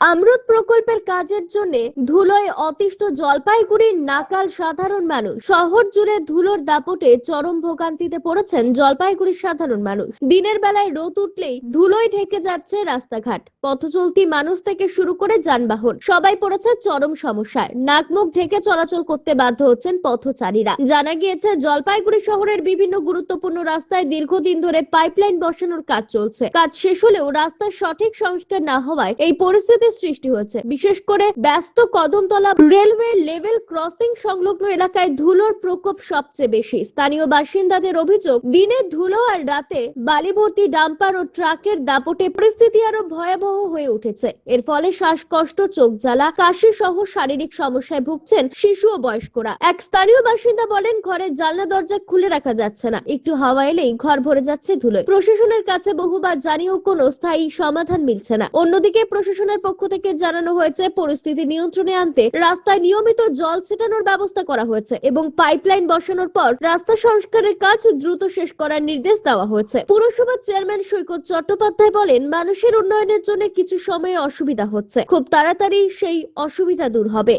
Amrut প্রকল্পের কাজের জন্য ধুলোয় অতিষ্ঠ জলপাইগুড়ির নাকাল সাধারণ মানুষ। শহর জুড়ে ধুলোর দাপটে চরম ভোগান্তিতে পড়েছেন জলপাইগুড়ির সাধারণ মানুষ। দিনের বেলায় রোদ উঠলেই ধুলোয় ঢেকে যাচ্ছে রাস্তাঘাট। পথ চলতি মানুষ থেকে শুরু করে যানবাহন। সবাই পড়েছে চরম সমস্যায়। নাক মুখ ঢেকে চলাচল করতে বাধ্য হচ্ছেন পথচারীরা। জানা গিয়েছে, জলপাইগুড়ি শহরের বিভিন্ন গুরুত্বপূর্ণ রাস্তায় দীর্ঘদিন ধরে পাইপলাইন বসানোর কাজ চলছে। কাজ শেষ হলেও রাস্তার সঠিক সংস্কার না হওয়ায় এই পরিস্থিতির সৃষ্টি হয়েছে। বিশেষ করে ব্যস্ত কদমতলা রেলওয়ে লেভেল ক্রসিং সংলগ্ন এলাকায় ধুলোর প্রকোপ সবচেয়ে বেশি। স্থানীয় বাসিন্দাদের অভিযোগ, দিনে ধুলো আর রাতে বালিভর্তি ডাম্পার ও ট্রাকের দাপটে পরিস্থিতি আরও ভয়াবহ হয়ে উঠেছে। এর ফলে শ্বাসকষ্ট, চোখ জ্বালা কাশি সহ শারীরিক সমস্যায় ভুগছেন শিশু ও বয়স্করা। এক স্থানীয় বাসিন্দা বলেন ঘরের জানলা দরজা খুলে রাখা যাচ্ছে না। একটু হাওয়া এলেই ঘর ভরে যাচ্ছে ধুলোয়। প্রশাসনের কাছে বহুবার জানিয়েও কোনো স্থায়ী সমাধান মিলছে না। অন্যদিকে প্রশাসনের পক্ষ থেকে জানানো হয়েছে পরিস্থিতি নিয়ন্ত্রণে আনতে রাস্তায় নিয়মিত জল ছেটানোর ব্যবস্থা করা হয়েছে এবং পাইপলাইন বসানোর পর রাস্তা সংস্কারের কাজ দ্রুত শেষ করার নির্দেশ দেওয়া হয়েছে। পুরসভার চেয়ারম্যান সৈকত চট্টোপাধ্যায় বলেন মানুষের উন্নয়নের জন্য কিছু সময়ে অসুবিধা হচ্ছে। খুব তাড়াতাড়ি সেই অসুবিধা দূর হবে।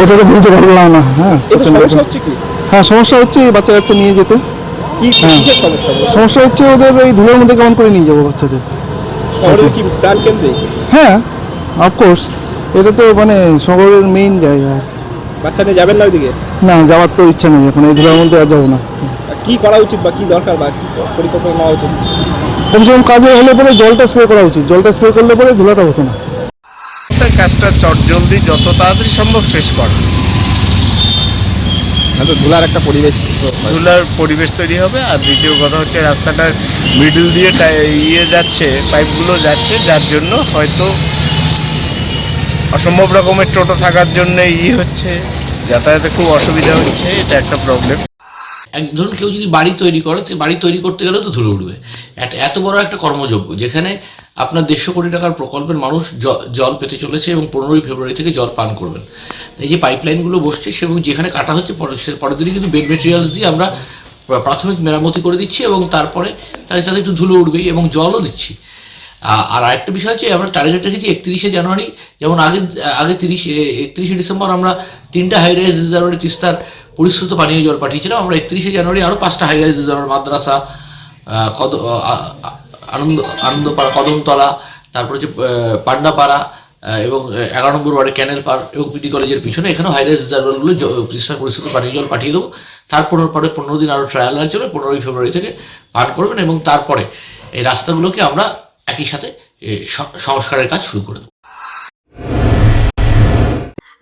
ওটা তো বলতে পারলাম না হ্যাঁ। সমস্যা হচ্ছে কি? হ্যাঁ সমস্যা হচ্ছে বাচ্চা কাচ্চা নিয়ে যেতে। হ্যাঁ। সমস্যা হচ্ছে ওদের এই ধুলোর মধ্যে কেমন করে নিয়ে যাব বাচ্চাদের শহরের কি প্রাণ কেন্দ্রে হ্যাঁ অফকোর্স এটা তো মানে শহরের মেইন জায়গা। বাচ্চা নিয়ে যাবেন না ওইদিকে? না যাওয়ার তো ইচ্ছা নেই এখন এই ধুলোর মধ্যে আর যাব না। কি করা উচিত বা কি দরকার বা কি পরিকল্পনা নেওয়া উচিত? কমসে কম কাজে হলে পরে জলটা স্প্রে করা উচিত। জলটা স্প্রে করলে পরে ধুলাটা হতো না। কাজটা চট জলদি যত তাড়াতাড়ি সম্ভব শেষ করা। তো ধুলার একটা পরিবেশ ধুলার পরিবেশ তৈরি হবে আর দ্বিতীয় কথা হচ্ছে রাস্তাটার মিডল দিয়ে ইয়ে যাচ্ছে পাইপগুলো যাচ্ছে যার জন্য হয়তো অসম্ভব রকমের টোটো থাকার জন্য ইয়ে হচ্ছে যাতায়াতে খুব অসুবিধা হচ্ছে এটা একটা প্রবলেম এক ধরুন কেউ যদি বাড়ি তৈরি করে সে বাড়ি তৈরি করতে গেলেও তো ধুলো উঠবে। এত বড় একটা কর্মযোগ্য যেখানে আপনার দেড়শো কোটি টাকার প্রকল্পের মানুষ জল পেতে চলেছে এবং পনেরোই ফেব্রুয়ারি থেকে জল পান করবেন। এই যে পাইপলাইনগুলো বসছে সেগুলো যেখানে কাটা হচ্ছে পরের দিনই কিন্তু বেড মেটেরিয়ালস দিয়ে আমরা প্রাথমিক মেরামতি করে দিচ্ছি এবং তারপরে তাদের সাথে একটু ধুলো উঠবেই এবং জলও দিচ্ছি। আর আরেকটা বিষয় হচ্ছে আমরা টার্গেট রেখেছি একত্রিশে জানুয়ারি, যেমন আগে আগে তিরিশে, একত্রিশে ডিসেম্বর আমরা তিনটা হাই রাইজ রিজার্ভারে তিস্তার পরিশ্রুত পানীয় জল পাঠিয়েছিলাম, আমরা একত্রিশে জানুয়ারি আরও পাঁচটা হাই রাইজ রিজার্ভার মাদ্রাসা কদ আনন্দ, আনন্দপাড়া, কদমতলা, তারপর হচ্ছে পান্ডাপাড়া এবং এগারো নম্বর ওয়ার্ডে ক্যানেল পার্ক এবং পিটি কলেজের পিছনে এখানে হাই রাইজ রিজার্ভারগুলো পরিষ্কার তিস্তার পানীয় জল পাঠিয়ে দেবো। তারপর পরে পনেরো দিন আরও ট্রায়াল চলে পনেরোই ফেব্রুয়ারি থেকে পান করবেন এবং তারপরে এই রাস্তাগুলোকে আমরা একই সাথে সংস্কারের কাজ শুরু করে দেবো।